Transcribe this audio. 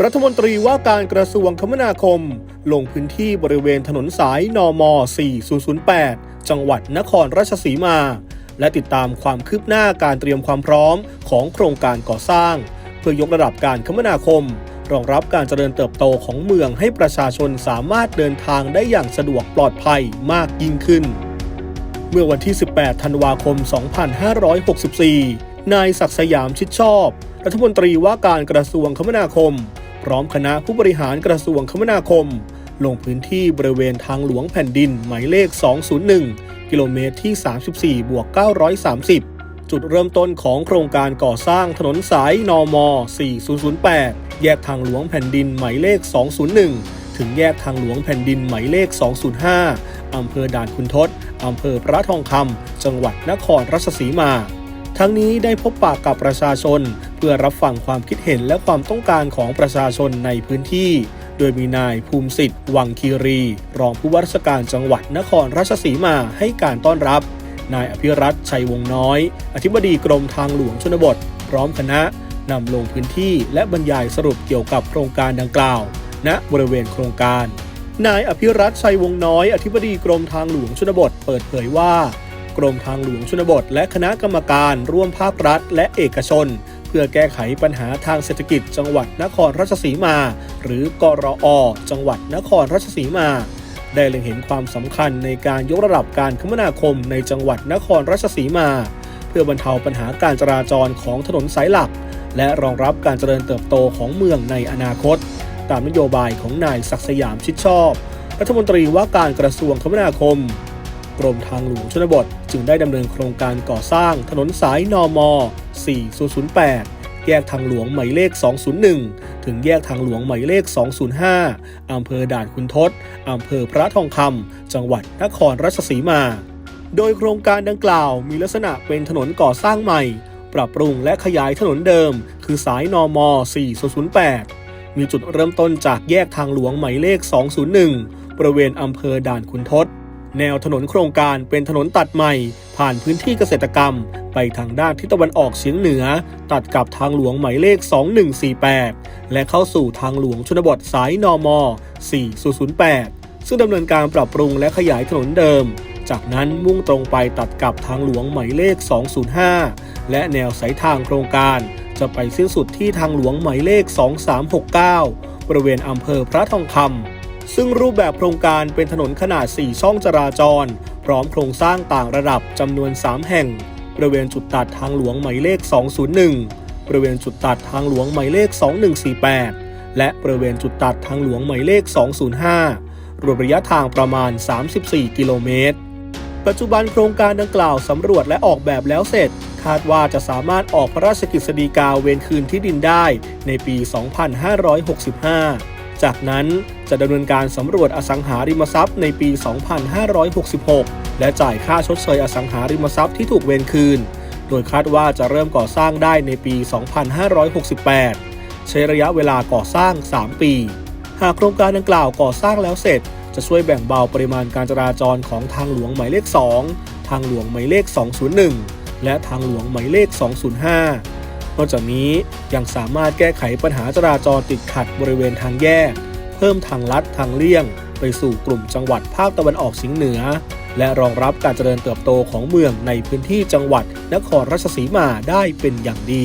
รัฐมนตรีว่าการกระทรวงคมนาคม ลงพื้นที่บริเวณถนนสายนม 4008 จังหวัดนครราชสีมา และติดตามความคืบหน้าการเตรียมความพร้อมของโครงการก่อสร้าง เพื่อยกระดับการคมนาคม รองรับการเจริญเติบโตของเมืองให้ประชาชนสามารถเดินทางได้อย่างสะดวกปลอดภัยมากยิ่งขึ้น เมื่อวันที่ 18 ธันวาคม 2564 นายศักดิ์สยามชิดชอบ รัฐมนตรีว่าการกระทรวงคมนาคม พร้อมคณะผู้บริหารกระทรวงคมนาคม ลงพื้นที่บริเวณทางหลวงแผ่นดินหมายเลข 201 กิโลเมตรที่ 34 บวก 930 จุดเริ่มต้นของโครงการก่อสร้างถนนสายนม4008 แยกทางหลวงแผ่นดินหมายเลข 201 ถึงแยกทางหลวงแผ่นดินหมายเลข 205 อำเภอด่านคุณทศ อำเภอพระทองคำ จังหวัดนครราชสีมา ทั้งนี้ได้พบปากกับประชาชน เพื่อรับฟังความคิดเห็นและความต้องการของประชาชนในพื้นที่ โดยมีนายภูมิสิทธิ์ วังคีรี รองผู้ว่าราชการจังหวัดนครราชสีมาให้การต้อนรับ นายอภิรัตชัยวงศ์น้อย อธิบดีกรมทางหลวงชนบท พร้อมคณะนำลงพื้นที่และบรรยายสรุปเกี่ยวกับโครงการดังกล่าว ณบริเวณโครงการนายอภิรัตชัยวงศ์น้อย อธิบดีกรมทางหลวงชนบท เปิดเผยว่า กรมทางหลวงชนบท และคณะกรรมการร่วมภาครัฐ และเอกชน เพื่อแก้ไขปัญหาทางเศรษฐกิจ จังหวัดนครราชสีมา หรือกรอจังหวัดนครราชสีมา ได้เล็งเห็นความสำคัญในการยกระดับการคมนาคมในจังหวัดนครราชสีมา เพื่อบรรเทาปัญหาการจราจรของถนนสายหลัก และรองรับการเจริญเติบโตของเมืองในอนาคต ตามนโยบายของนายศักดิ์สยามชิดชอบ รัฐมนตรีว่าการกระทรวงคมนาคม กรมทางหลวงชนบท จึงได้ดำเนินโครงการก่อสร้างถนนสายนม4008 แยกทางหลวงหมายเลข 201 ถึงแยกทางหลวงหมายเลข 205 อำเภอด่านคุณทศอำเภอพระทองคำจังหวัดนครราชสีมา โดยโครงการดังกล่าวมีลักษณะเป็นถนนก่อสร้างใหม่ ปรับปรุงและขยายถนนเดิม คือสายนม4008มีจุดเริ่มต้นจากแยกทางหลวงหมายเลข 201 บริเวณอำเภอด่านคุณทศ แนวถนนโครงการเป็นถนนตัดใหม่ ผ่านพื้นที่เกษตรกรรม ไปทางด้านทิศตะวันออกเฉียงเหนือ ตัดกับทางหลวงหมายเลข 2148 และเข้าสู่ทางหลวงชนบทสายนอม4008 ซึ่งดำเนินการปรับปรุงและขยายถนนเดิม จากนั้นมุ่งตรงไปตัดกับทางหลวงหมายเลข 205 และแนวสายทางโครงการ จะไปสิ้นสุดที่ทางหลวงหมายเลข 2369 บริเวณอำเภอพระทองคำ ซึ่งรูปแบบโครงการเป็นถนนขนาด 4 ช่องจราจร พร้อมโครงสร้างต่างระดับจำนวน 3 แห่ง บริเวณจุดตัดทางหลวงหมายเลข 201 บริเวณจุดตัดทางหลวงหมายเลข 2148 และบริเวณจุดตัดทางหลวงหมายเลข 205 รวมระยะทางประมาณ 34 กิโลเมตร ปัจจุบันโครงการดังกล่าวสำรวจและออกแบบแล้วเสร็จ คาดว่าจะสามารถออกพระราชกฤษฎีกาเวนคืนที่ดินได้ในปี 2565 จากนั้น จะดำเนินการสำรวจอสังหาริมทรัพย์ในปี 2566 และจ่ายค่าชดเชยอสังหาริมทรัพย์ที่ถูกเวนคืน โดยคาดว่าจะเริ่มก่อสร้างได้ในปี 2568 ใช้ระยะเวลาก่อสร้าง 3 ปี หากโครงการดังกล่าวก่อสร้างแล้วเสร็จ จะช่วยแบ่งเบาปริมาณการจราจรของทางหลวงหมายเลข 2 ทางหลวงหมายเลข 201 และทางหลวงหมายเลข 205นอกจากนี้ยังสามารถแก้ไขปัญหาจราจรติดขัดบริเวณทางแยก พิ่มทางลัดทางเลี่ยง ไปสู่กลุ่มจังหวัดภาคตะวันออกเฉียงเหนือ และรองรับการเจริญเติบโตของเมืองในพื้นที่จังหวัดนครราชสีมาได้เป็นอย่างดี